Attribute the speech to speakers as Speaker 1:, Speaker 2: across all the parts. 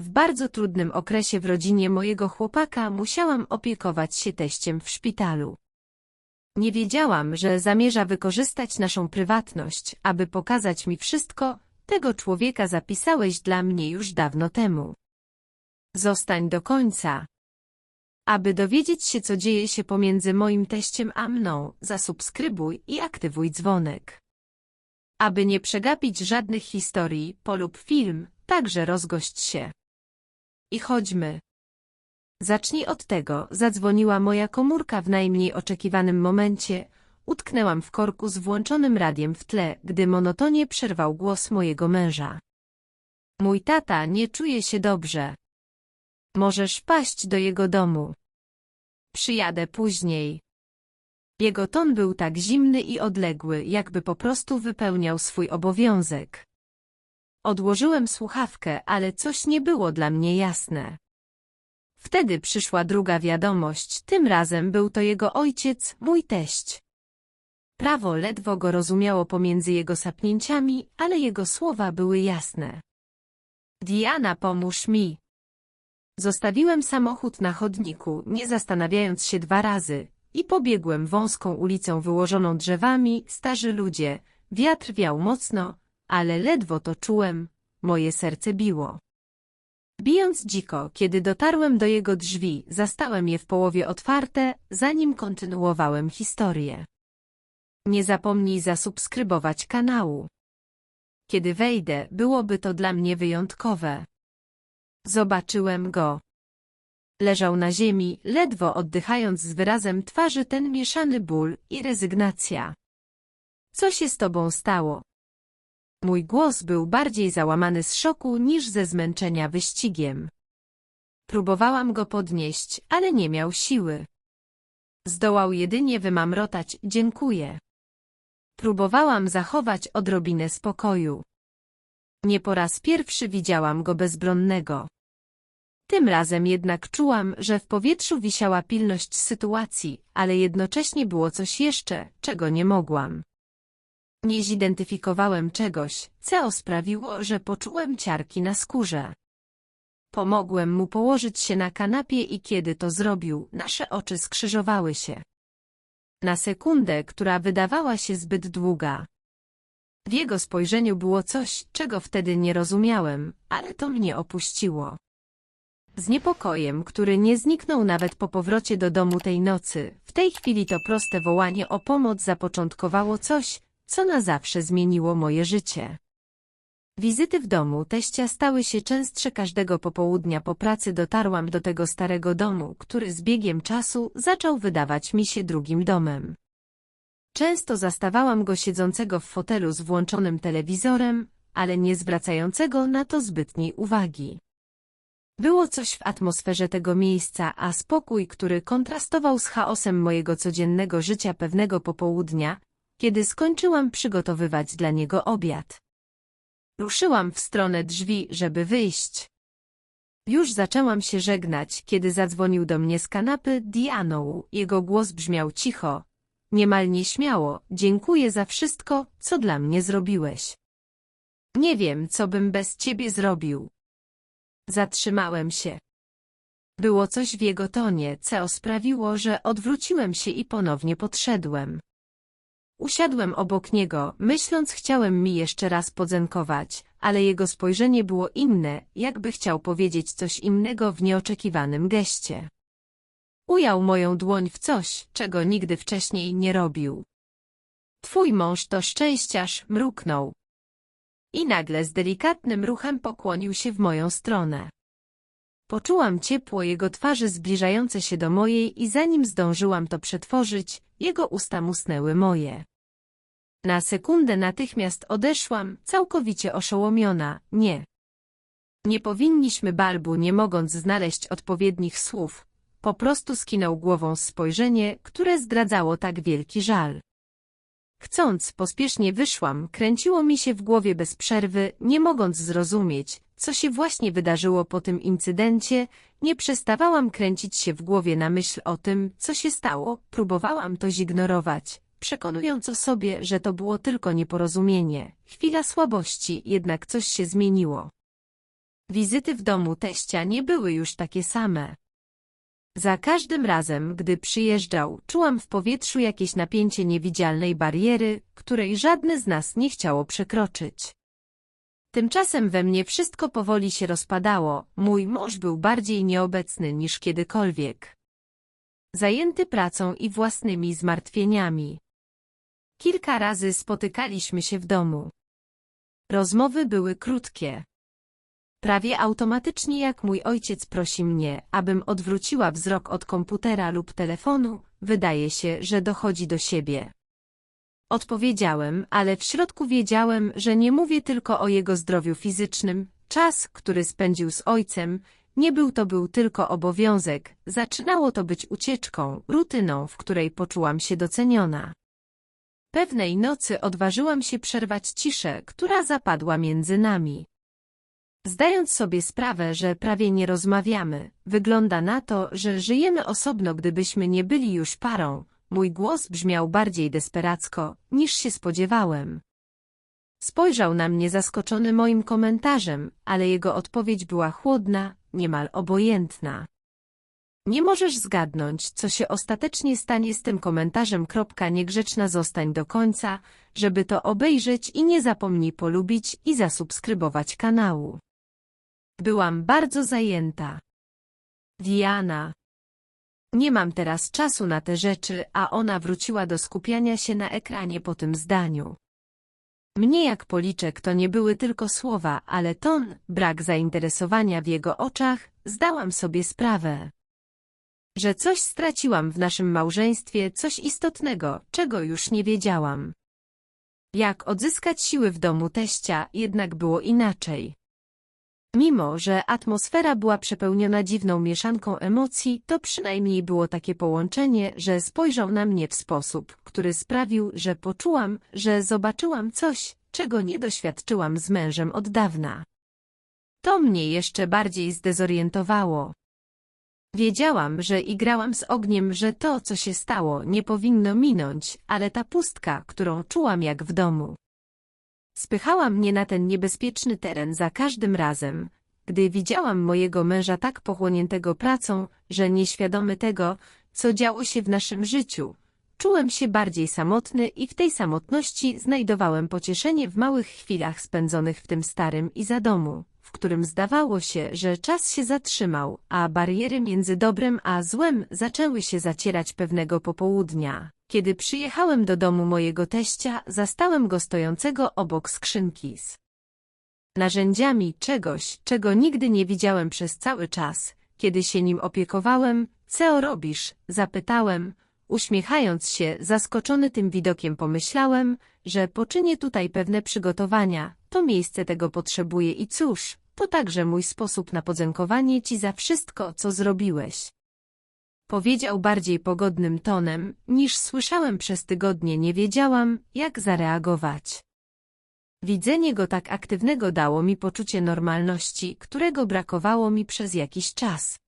Speaker 1: W bardzo trudnym okresie w rodzinie mojego chłopaka musiałam opiekować się teściem w szpitalu. Nie wiedziałam, że zamierza wykorzystać naszą prywatność, aby pokazać mi wszystko, tego człowieka zapisałeś dla mnie już dawno temu. Zostań do końca. Aby dowiedzieć się, co dzieje się pomiędzy moim teściem a mną, zasubskrybuj i aktywuj dzwonek. Aby nie przegapić żadnych historii, polub film, także rozgość się. I chodźmy. Zacznij od tego, zadzwoniła moja komórka w najmniej oczekiwanym momencie. Utknęłam w korku z włączonym radiem w tle, gdy monotonie przerwał głos mojego męża. Mój tata nie czuje się dobrze. Możesz paść do jego domu. Przyjadę później. Jego ton był tak zimny i odległy, jakby po prostu wypełniał swój obowiązek. Odłożyłem słuchawkę, ale coś nie było dla mnie jasne. Wtedy przyszła druga wiadomość, tym razem był to jego ojciec, mój teść. Prawo ledwo go rozumiało pomiędzy jego sapnięciami, ale jego słowa były jasne. Diana, pomóż mi. Zostawiłem samochód na chodniku, nie zastanawiając się dwa razy, i pobiegłem wąską ulicą wyłożoną drzewami, starzy ludzie, wiatr wiał mocno, ale ledwo to czułem, moje serce biło. Bijąc dziko, kiedy dotarłem do jego drzwi, zastałem je w połowie otwarte, zanim kontynuowałem historię. Nie zapomnij zasubskrybować kanału. Kiedy wejdę, byłoby to dla mnie wyjątkowe. Zobaczyłem go. Leżał na ziemi, ledwo oddychając z wyrazem twarzy ten mieszany ból i rezygnacja. Co się z tobą stało? Mój głos był bardziej załamany z szoku niż ze zmęczenia wyścigiem. Próbowałam go podnieść, ale nie miał siły. Zdołał jedynie wymamrotać dziękuję. Próbowałam zachować odrobinę spokoju. Nie po raz pierwszy widziałam go bezbronnego. Tym razem jednak czułam, że w powietrzu wisiała pilność sytuacji, ale jednocześnie było coś jeszcze, czego nie mogłam. Nie zidentyfikowałem czegoś, co sprawiło, że poczułem ciarki na skórze. Pomogłem mu położyć się na kanapie i kiedy to zrobił, nasze oczy skrzyżowały się. Na sekundę, która wydawała się zbyt długa. W jego spojrzeniu było coś, czego wtedy nie rozumiałem, ale to mnie opuściło. Z niepokojem, który nie zniknął nawet po powrocie do domu tej nocy, w tej chwili to proste wołanie o pomoc zapoczątkowało coś, co na zawsze zmieniło moje życie. Wizyty w domu teścia stały się częstsze każdego popołudnia po pracy dotarłam do tego starego domu, który z biegiem czasu zaczął wydawać mi się drugim domem. Często zastawałam go siedzącego w fotelu z włączonym telewizorem, ale nie zwracającego na to zbytniej uwagi. Było coś w atmosferze tego miejsca, a spokój, który kontrastował z chaosem mojego codziennego życia pewnego popołudnia, kiedy skończyłam przygotowywać dla niego obiad. Ruszyłam w stronę drzwi, żeby wyjść. Już zaczęłam się żegnać, kiedy zadzwonił do mnie z kanapy Dianą. Jego głos brzmiał cicho, niemal nieśmiało. Dziękuję za wszystko, co dla mnie zrobiłeś. Nie wiem, co bym bez ciebie zrobił. Zatrzymałem się. Było coś w jego tonie, co sprawiło, że odwróciłem się i ponownie podszedłem. Usiadłem obok niego, myśląc chciałem mi jeszcze raz podzenkować, ale jego spojrzenie było inne, jakby chciał powiedzieć coś innego w nieoczekiwanym geście. Ujął moją dłoń w coś, czego nigdy wcześniej nie robił. Twój mąż to szczęściarz, mruknął. I nagle z delikatnym ruchem pokłonił się w moją stronę. Poczułam ciepło jego twarzy zbliżające się do mojej i zanim zdążyłam to przetworzyć, jego usta musnęły moje. Na sekundę natychmiast odeszłam, całkowicie oszołomiona, nie. Nie powinniśmy Balbu nie mogąc znaleźć odpowiednich słów, po prostu skinął głową spojrzenie, które zdradzało tak wielki żal. Chcąc, pospiesznie wyszłam, kręciło mi się w głowie bez przerwy, nie mogąc zrozumieć, co się właśnie wydarzyło po tym incydencie, nie przestawałam kręcić się w głowie na myśl o tym, co się stało, próbowałam to zignorować, przekonując o sobie, że to było tylko nieporozumienie, chwila słabości, jednak coś się zmieniło. Wizyty w domu teścia nie były już takie same. Za każdym razem, gdy przyjeżdżał, czułam w powietrzu jakieś napięcie niewidzialnej bariery, której żadne z nas nie chciało przekroczyć. Tymczasem we mnie wszystko powoli się rozpadało, mój mąż był bardziej nieobecny niż kiedykolwiek. Zajęty pracą i własnymi zmartwieniami. Kilka razy spotykaliśmy się w domu. Rozmowy były krótkie. Prawie automatycznie jak mój ojciec prosi mnie, abym odwróciła wzrok od komputera lub telefonu, wydaje się, że dochodzi do siebie. Odpowiedziałem, ale w środku wiedziałem, że nie mówię tylko o jego zdrowiu fizycznym. Czas, który spędził z ojcem, nie był to był tylko obowiązek, zaczynało to być ucieczką, rutyną, w której poczułam się doceniona. Pewnej nocy odważyłam się przerwać ciszę, która zapadła między nami. Zdając sobie sprawę, że prawie nie rozmawiamy, wygląda na to, że żyjemy osobno gdybyśmy nie byli już parą, mój głos brzmiał bardziej desperacko, niż się spodziewałem. Spojrzał na mnie zaskoczony moim komentarzem, ale jego odpowiedź była chłodna, niemal obojętna. Nie możesz zgadnąć, co się ostatecznie stanie z tym komentarzem. Niegrzeczna zostań do końca, żeby to obejrzeć i nie zapomnij polubić i zasubskrybować kanału. Byłam bardzo zajęta. Diana. Nie mam teraz czasu na te rzeczy, a ona wróciła do skupiania się na ekranie po tym zdaniu. Mnie jak policzek to nie były tylko słowa, ale ton, brak zainteresowania w jego oczach, zdałam sobie sprawę. Że coś straciłam w naszym małżeństwie, coś istotnego, czego już nie wiedziałam. Jak odzyskać siły w domu teścia, jednak było inaczej. Mimo, że atmosfera była przepełniona dziwną mieszanką emocji, to przynajmniej było takie połączenie, że spojrzał na mnie w sposób, który sprawił, że poczułam, że zobaczyłam coś, czego nie doświadczyłam z mężem od dawna. To mnie jeszcze bardziej zdezorientowało. Wiedziałam, że igrałam z ogniem, że to, co się stało, nie powinno minąć, ale ta pustka, którą czułam jak w domu, Spychała mnie na ten niebezpieczny teren za każdym razem, gdy widziałam mojego męża tak pochłoniętego pracą, że nieświadomy tego, co działo się w naszym życiu. Czułem się bardziej samotny i w tej samotności znajdowałem pocieszenie w małych chwilach spędzonych w tym starym i za domu, w którym zdawało się, że czas się zatrzymał, a bariery między dobrem a złem zaczęły się zacierać pewnego popołudnia. Kiedy przyjechałem do domu mojego teścia, zastałem go stojącego obok skrzynki z narzędziami czegoś, czego nigdy nie widziałem przez cały czas. Kiedy się nim opiekowałem, co robisz? Zapytałem, uśmiechając się, zaskoczony tym widokiem pomyślałem, że poczynię tutaj pewne przygotowania, to miejsce tego potrzebuje i cóż, to także mój sposób na podziękowanie Ci za wszystko, co zrobiłeś. Powiedział bardziej pogodnym tonem, niż słyszałem przez tygodnie nie wiedziałam, jak zareagować. Widzenie go tak aktywnego dało mi poczucie normalności, którego brakowało mi przez jakiś czas.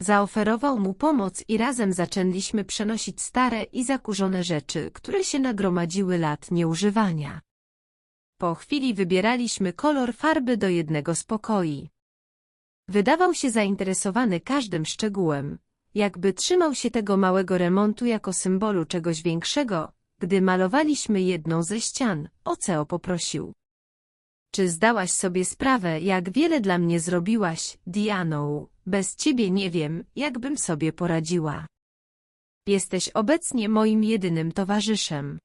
Speaker 1: Zaoferował mu pomoc i razem zaczęliśmy przenosić stare i zakurzone rzeczy, które się nagromadziły lat nieużywania. Po chwili wybieraliśmy kolor farby do jednego z pokoi. Wydawał się zainteresowany każdym szczegółem, jakby trzymał się tego małego remontu jako symbolu czegoś większego, gdy malowaliśmy jedną ze ścian, Oceo poprosił. Czy zdałaś sobie sprawę, jak wiele dla mnie zrobiłaś, Dianą? Bez ciebie nie wiem, jakbym sobie poradziła. Jesteś obecnie moim jedynym towarzyszem.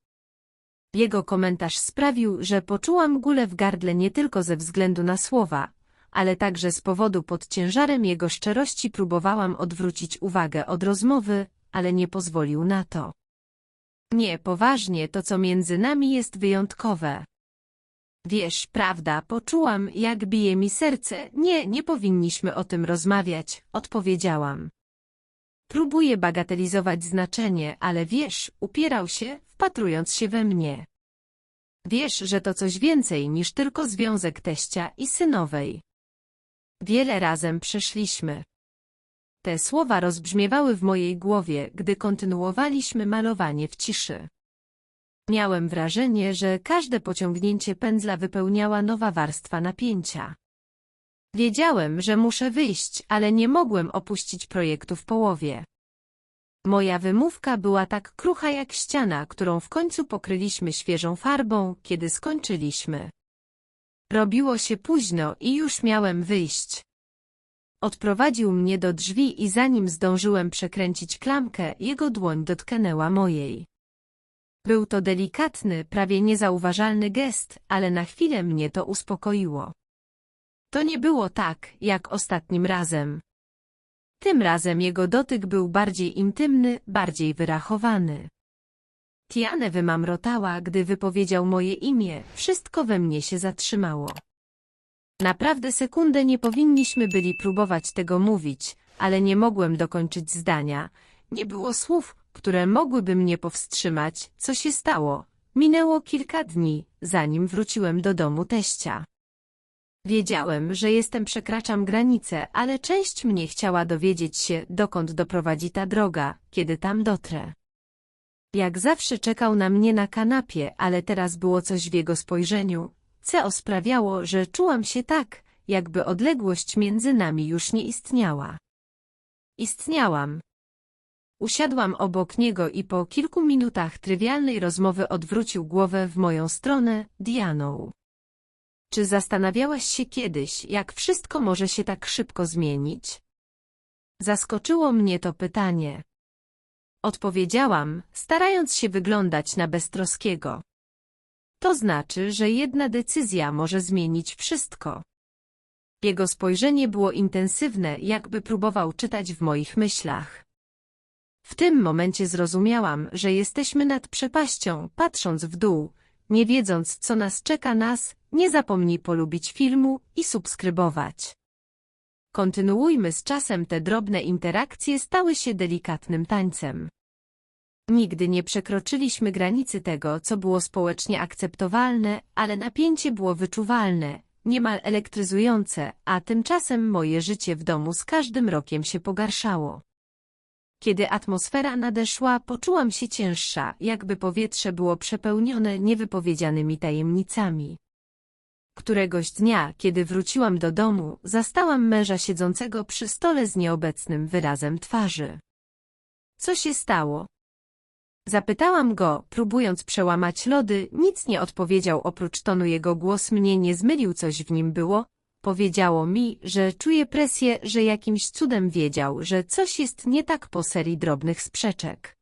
Speaker 1: Jego komentarz sprawił, że poczułam gulę w gardle nie tylko ze względu na słowa, ale także z powodu pod ciężarem jego szczerości próbowałam odwrócić uwagę od rozmowy, ale nie pozwolił na to. Nie, poważnie, to co między nami jest wyjątkowe. Wiesz, prawda, poczułam, jak bije mi serce. Nie, nie powinniśmy o tym rozmawiać, odpowiedziałam. Próbuję bagatelizować znaczenie, ale wiesz, upierał się, wpatrując się we mnie. Wiesz, że to coś więcej niż tylko związek teścia i synowej. Wiele razem przeszliśmy. Te słowa rozbrzmiewały w mojej głowie, gdy kontynuowaliśmy malowanie w ciszy. Miałem wrażenie, że każde pociągnięcie pędzla wypełniała nowa warstwa napięcia. Wiedziałem, że muszę wyjść, ale nie mogłem opuścić projektu w połowie. Moja wymówka była tak krucha jak ściana, którą w końcu pokryliśmy świeżą farbą, kiedy skończyliśmy. Robiło się późno i już miałem wyjść. Odprowadził mnie do drzwi i zanim zdążyłem przekręcić klamkę, jego dłoń dotknęła mojej. Był to delikatny, prawie niezauważalny gest, ale na chwilę mnie to uspokoiło. To nie było tak, jak ostatnim razem. Tym razem jego dotyk był bardziej intymny, bardziej wyrachowany. Tiane wymamrotała, gdy wypowiedział moje imię, wszystko we mnie się zatrzymało. Naprawdę sekundę nie powinniśmy byli próbować tego mówić, ale nie mogłem dokończyć zdania. Nie było słów, które mogłyby mnie powstrzymać. Co się stało? Minęło kilka dni, zanim wróciłem do domu teścia. Wiedziałem, że jestem przekraczam granicę, ale część mnie chciała dowiedzieć się, dokąd doprowadzi ta droga, kiedy tam dotrę. Jak zawsze czekał na mnie na kanapie, ale teraz było coś w jego spojrzeniu, co sprawiało, że czułam się tak, jakby odległość między nami już nie istniała. Istniałam. Usiadłam obok niego i po kilku minutach trywialnej rozmowy odwrócił głowę w moją stronę, Dianą. Czy zastanawiałaś się kiedyś, jak wszystko może się tak szybko zmienić? Zaskoczyło mnie to pytanie. Odpowiedziałam, starając się wyglądać na beztroskiego. To znaczy, że jedna decyzja może zmienić wszystko. Jego spojrzenie było intensywne, jakby próbował czytać w moich myślach. W tym momencie zrozumiałam, że jesteśmy nad przepaścią, patrząc w dół, nie wiedząc, co nas czeka nas, nie zapomnij polubić filmu i subskrybować. Kontynuujmy z czasem te drobne interakcje stały się delikatnym tańcem. Nigdy nie przekroczyliśmy granicy tego, co było społecznie akceptowalne, ale napięcie było wyczuwalne, niemal elektryzujące, a tymczasem moje życie w domu z każdym rokiem się pogarszało. Kiedy atmosfera nadeszła, poczułam się cięższa, jakby powietrze było przepełnione niewypowiedzianymi tajemnicami. Któregoś dnia, kiedy wróciłam do domu, zastałam męża siedzącego przy stole z nieobecnym wyrazem twarzy. Co się stało? Zapytałam go, próbując przełamać lody, nic nie odpowiedział oprócz tonu jego głos mnie nie zmylił, coś w nim było. Powiedziało mi, że czuje presję, że jakimś cudem wiedział, że coś jest nie tak po serii drobnych sprzeczek.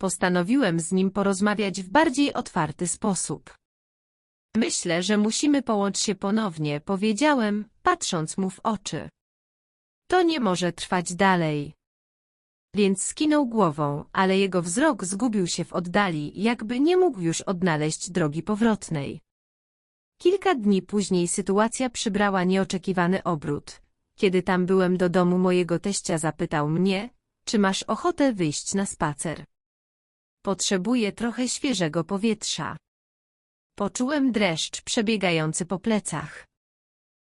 Speaker 1: Postanowiłem z nim porozmawiać w bardziej otwarty sposób. Myślę, że musimy połączyć się ponownie, powiedziałem, patrząc mu w oczy. To nie może trwać dalej. Więc skinął głową, ale jego wzrok zgubił się w oddali, jakby nie mógł już odnaleźć drogi powrotnej. Kilka dni później sytuacja przybrała nieoczekiwany obrót. Kiedy tam byłem do domu mojego teścia zapytał mnie, czy masz ochotę wyjść na spacer. Potrzebuję trochę świeżego powietrza. Poczułem dreszcz przebiegający po plecach.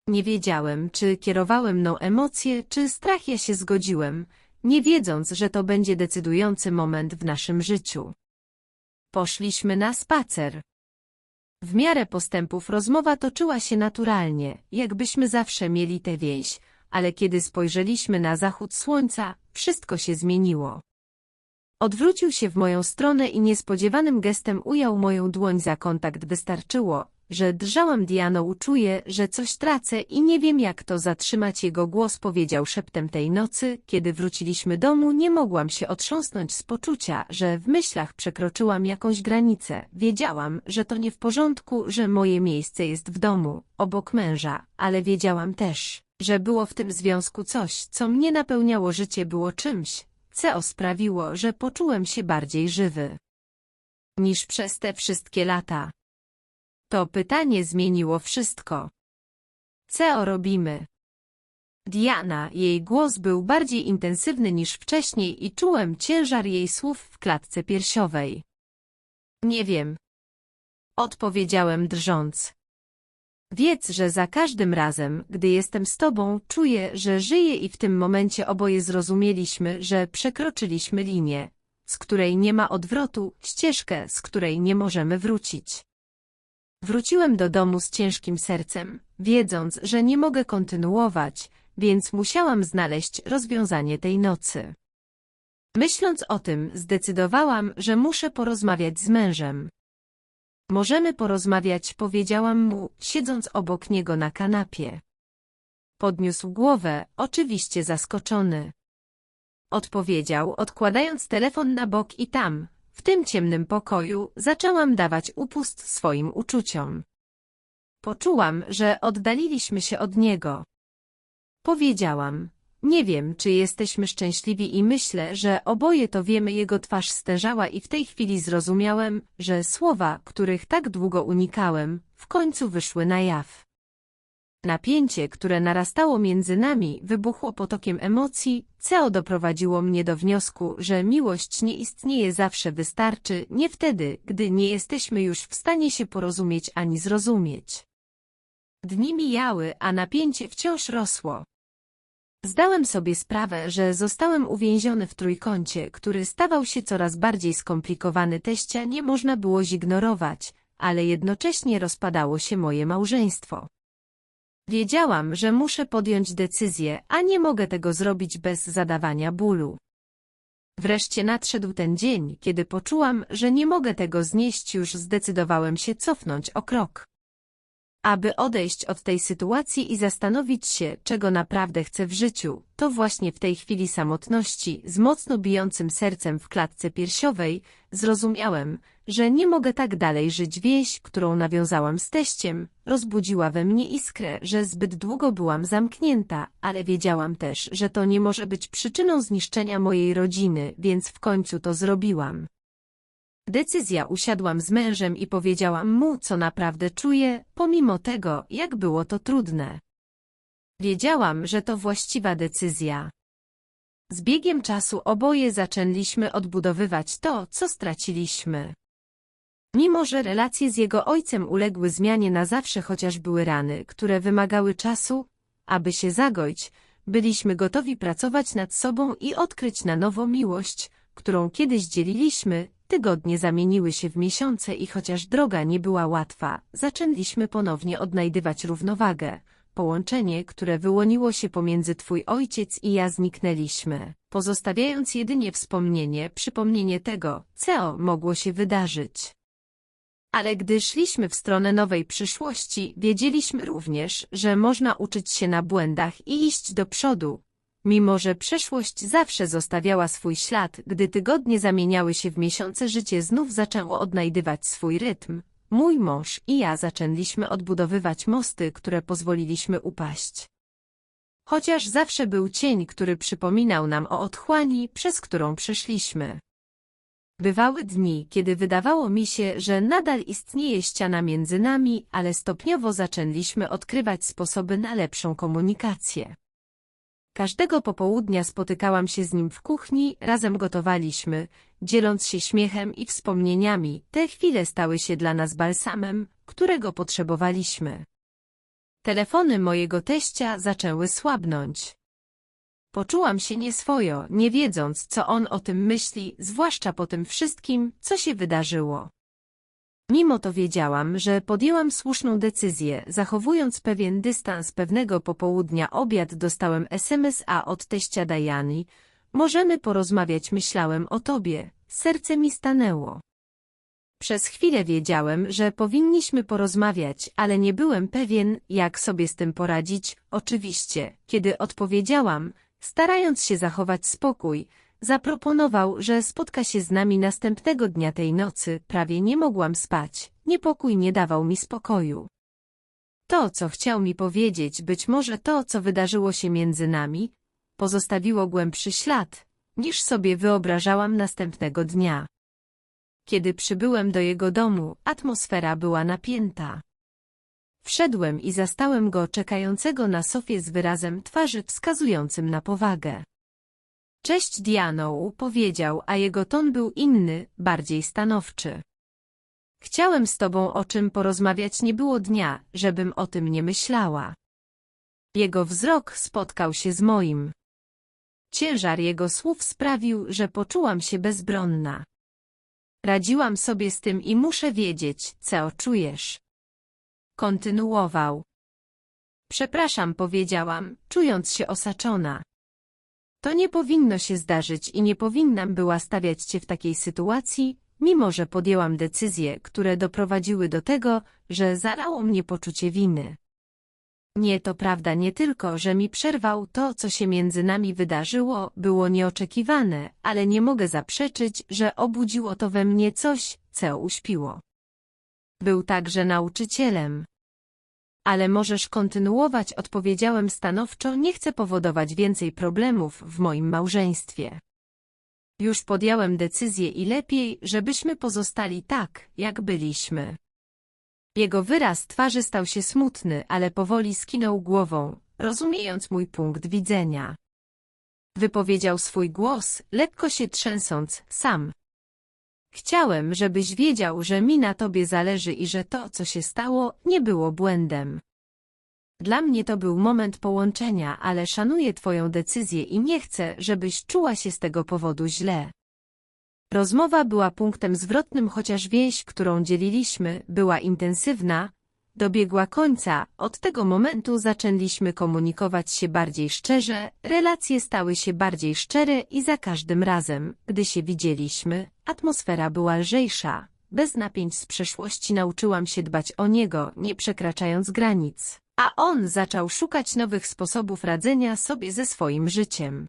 Speaker 1: Nie wiedziałem, czy kierowałem mną emocje, czy strach ja się zgodziłem, nie wiedząc, że to będzie decydujący moment w naszym życiu. Poszliśmy na spacer. W miarę postępów rozmowa toczyła się naturalnie, jakbyśmy zawsze mieli tę więź, ale kiedy spojrzeliśmy na zachód słońca, wszystko się zmieniło. Odwrócił się w moją stronę i niespodziewanym gestem ujął moją dłoń za kontakt. Wystarczyło, że drżałam. Diano czuję, że coś tracę i nie wiem jak to zatrzymać. Jego głos powiedział szeptem tej nocy, kiedy wróciliśmy domu nie mogłam się otrząsnąć z poczucia, że w myślach przekroczyłam jakąś granicę, wiedziałam, że to nie w porządku, że moje miejsce jest w domu, obok męża, ale wiedziałam też, że było w tym związku coś, co mnie napełniało. Życie było czymś, co sprawiło, że poczułem się bardziej żywy niż przez te wszystkie lata. To pytanie zmieniło wszystko. Co robimy? Diana, jej głos był bardziej intensywny niż wcześniej i czułem ciężar jej słów w klatce piersiowej. Nie wiem. Odpowiedziałem drżąc. Wiedz, że za każdym razem, gdy jestem z tobą, czuję, że żyję i w tym momencie oboje zrozumieliśmy, że przekroczyliśmy linię, z której nie ma odwrotu, ścieżkę, z której nie możemy wrócić. Wróciłem do domu z ciężkim sercem. wiedząc, że nie mogę kontynuować, więc musiałam znaleźć rozwiązanie tej nocy. Myśląc o tym, zdecydowałam, że muszę porozmawiać z mężem. Możemy porozmawiać, powiedziałam mu, siedząc obok niego na kanapie. Podniósł głowę, oczywiście zaskoczony. Odpowiedział, odkładając telefon na bok i tam, w tym ciemnym pokoju, zaczęłam dawać upust swoim uczuciom. Poczułam, że oddaliliśmy się od niego. Powiedziałam, nie wiem, czy jesteśmy szczęśliwi i myślę, że oboje to wiemy. Jego twarz stężała i w tej chwili zrozumiałem, że słowa, których tak długo unikałem, w końcu wyszły na jaw. Napięcie, które narastało między nami, wybuchło potokiem emocji, co doprowadziło mnie do wniosku, że miłość nie istnieje zawsze wystarczy, nie wtedy, gdy nie jesteśmy już w stanie się porozumieć ani zrozumieć. Dni mijały, a napięcie wciąż rosło. Zdałem sobie sprawę, że zostałem uwięziony w trójkącie, który stawał się coraz bardziej skomplikowany. Teścia nie można było zignorować, ale jednocześnie rozpadało się moje małżeństwo. Wiedziałam, że muszę podjąć decyzję, a nie mogę tego zrobić bez zadawania bólu. Wreszcie nadszedł ten dzień, kiedy poczułam, że nie mogę tego znieść już zdecydowałem się cofnąć o krok. Aby odejść od tej sytuacji i zastanowić się, czego naprawdę chcę w życiu, to właśnie w tej chwili samotności, z mocno bijącym sercem w klatce piersiowej, zrozumiałem, że nie mogę tak dalej żyć. Wieś, którą nawiązałam z teściem, rozbudziła we mnie iskrę, że zbyt długo byłam zamknięta, ale wiedziałam też, że to nie może być przyczyną zniszczenia mojej rodziny, więc w końcu to zrobiłam. Decyzja usiadłam z mężem i powiedziałam mu, co naprawdę czuję, pomimo tego, jak było to trudne. Wiedziałam, że to właściwa decyzja. Z biegiem czasu oboje zaczęliśmy odbudowywać to, co straciliśmy. Mimo, że relacje z jego ojcem uległy zmianie na zawsze, chociaż były rany, które wymagały czasu, aby się zagoić, byliśmy gotowi pracować nad sobą i odkryć na nowo miłość, którą kiedyś dzieliliśmy, Tygodnie zamieniły się w miesiące i chociaż droga nie była łatwa, zaczęliśmy ponownie odnajdywać równowagę. Połączenie, które wyłoniło się pomiędzy twój ojciec i ja zniknęliśmy, pozostawiając jedynie wspomnienie, przypomnienie tego, co mogło się wydarzyć. Ale gdy szliśmy w stronę nowej przyszłości, wiedzieliśmy również, że można uczyć się na błędach i iść do przodu, Mimo, że przeszłość zawsze zostawiała swój ślad, gdy tygodnie zamieniały się w miesiące, życie znów zaczęło odnajdywać swój rytm. Mój mąż i ja zaczęliśmy odbudowywać mosty, które pozwoliliśmy upaść. Chociaż zawsze był cień, który przypominał nam o otchłani, przez którą przeszliśmy. Bywały dni, kiedy wydawało mi się, że nadal istnieje ściana między nami, ale stopniowo zaczęliśmy odkrywać sposoby na lepszą komunikację. Każdego popołudnia spotykałam się z nim w kuchni, razem gotowaliśmy, dzieląc się śmiechem i wspomnieniami. Te chwile stały się dla nas balsamem, którego potrzebowaliśmy. Telefony mojego teścia zaczęły słabnąć. Poczułam się nieswojo, nie wiedząc, co on o tym myśli, zwłaszcza po tym wszystkim, co się wydarzyło. Mimo to wiedziałam, że podjęłam słuszną decyzję, zachowując pewien dystans pewnego popołudnia obiad dostałem SMS-a od teścia Dajani. Możemy porozmawiać myślałem o tobie, serce mi stanęło. Przez chwilę wiedziałem, że powinniśmy porozmawiać, ale nie byłem pewien, jak sobie z tym poradzić. Oczywiście, kiedy odpowiedziałam, starając się zachować spokój, Zaproponował, że spotka się z nami następnego dnia tej nocy, prawie nie mogłam spać, niepokój nie dawał mi spokoju. To, co chciał mi powiedzieć, być może to, co wydarzyło się między nami, pozostawiło głębszy ślad, niż sobie wyobrażałam następnego dnia. Kiedy przybyłem do jego domu, atmosfera była napięta. Wszedłem i zastałem go czekającego na sofie z wyrazem twarzy wskazującym na powagę. Cześć Diano, powiedział, a jego ton był inny, bardziej stanowczy. Chciałem z tobą o czym porozmawiać nie było dnia, żebym o tym nie myślała. Jego wzrok spotkał się z moim. Ciężar jego słów sprawił, że poczułam się bezbronna. Radziłam sobie z tym i muszę wiedzieć, co czujesz. Kontynuował. Przepraszam, powiedziałam, czując się osaczona. To nie powinno się zdarzyć i nie powinnam była stawiać cię w takiej sytuacji, mimo że podjęłam decyzje, które doprowadziły do tego, że zalało mnie poczucie winy. Nie, to prawda nie tylko, że mi przerwał to, co się między nami wydarzyło, było nieoczekiwane, ale nie mogę zaprzeczyć, że obudziło to we mnie coś, co uśpiło. Był także nauczycielem. Ale możesz kontynuować, odpowiedziałem stanowczo, nie chcę powodować więcej problemów w moim małżeństwie. Już podjąłem decyzję i lepiej, żebyśmy pozostali tak, jak byliśmy. Jego wyraz twarzy stał się smutny, ale powoli skinął głową, rozumiejąc mój punkt widzenia. Wypowiedział swój głos, lekko się trzęsąc, sam. Chciałem, żebyś wiedział, że mi na tobie zależy i że to, co się stało, nie było błędem. Dla mnie to był moment połączenia, ale szanuję twoją decyzję i nie chcę, żebyś czuła się z tego powodu źle. Rozmowa była punktem zwrotnym, chociaż więź, którą dzieliliśmy, była intensywna, dobiegła końca, od tego momentu zaczęliśmy komunikować się bardziej szczerze, relacje stały się bardziej szczere i za każdym razem, gdy się widzieliśmy, atmosfera była lżejsza. Bez napięć z przeszłości nauczyłam się dbać o niego, nie przekraczając granic, a on zaczął szukać nowych sposobów radzenia sobie ze swoim życiem.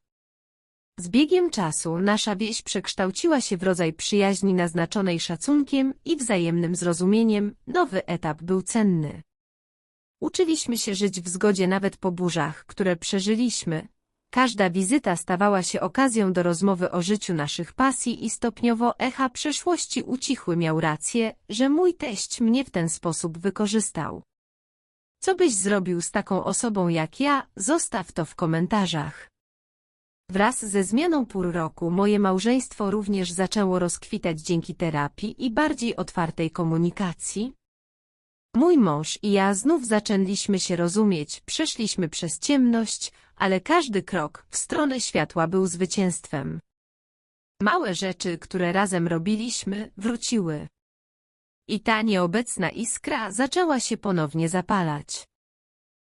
Speaker 1: Z biegiem czasu nasza wieś przekształciła się w rodzaj przyjaźni naznaczonej szacunkiem i wzajemnym zrozumieniem, nowy etap był cenny. Uczyliśmy się żyć w zgodzie nawet po burzach, które przeżyliśmy. Każda wizyta stawała się okazją do rozmowy o życiu naszych pasji i stopniowo echa przeszłości ucichły miał rację, że mój teść mnie w ten sposób wykorzystał. Co byś zrobił z taką osobą jak ja, zostaw to w komentarzach. Wraz ze zmianą pół roku moje małżeństwo również zaczęło rozkwitać dzięki terapii i bardziej otwartej komunikacji. Mój mąż i ja znów zaczęliśmy się rozumieć, przeszliśmy przez ciemność, ale każdy krok w stronę światła był zwycięstwem. Małe rzeczy, które razem robiliśmy, wróciły. I ta nieobecna iskra zaczęła się ponownie zapalać.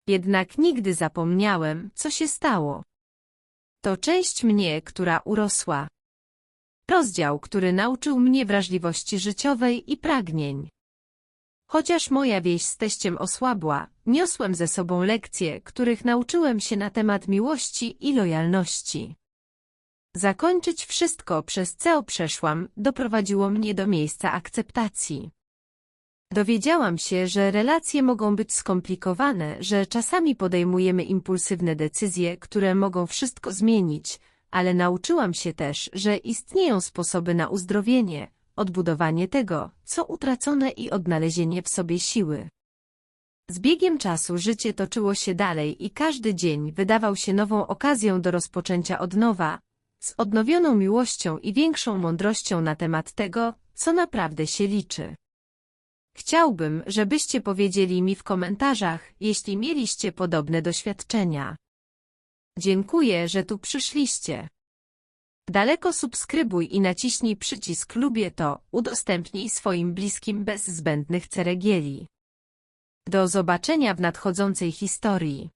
Speaker 1: Jednak nigdy zapomniałem, co się stało. To część mnie, która urosła. Rozdział, który nauczył mnie wrażliwości życiowej i pragnień. Chociaż moja wieś z teściem osłabła, niosłem ze sobą lekcje, których nauczyłem się na temat miłości i lojalności. Zakończyć wszystko, przez co przeszłam, doprowadziło mnie do miejsca akceptacji. Dowiedziałam się, że relacje mogą być skomplikowane, że czasami podejmujemy impulsywne decyzje, które mogą wszystko zmienić, ale nauczyłam się też, że istnieją sposoby na uzdrowienie, odbudowanie tego, co utracone i odnalezienie w sobie siły. Z biegiem czasu życie toczyło się dalej i każdy dzień wydawał się nową okazją do rozpoczęcia od nowa, z odnowioną miłością i większą mądrością na temat tego, co naprawdę się liczy. Chciałbym, żebyście powiedzieli mi w komentarzach, jeśli mieliście podobne doświadczenia. Dziękuję, że tu przyszliście. Daleko subskrybuj i naciśnij przycisk lubię to, udostępnij swoim bliskim bez zbędnych ceregieli. Do zobaczenia w nadchodzącej historii.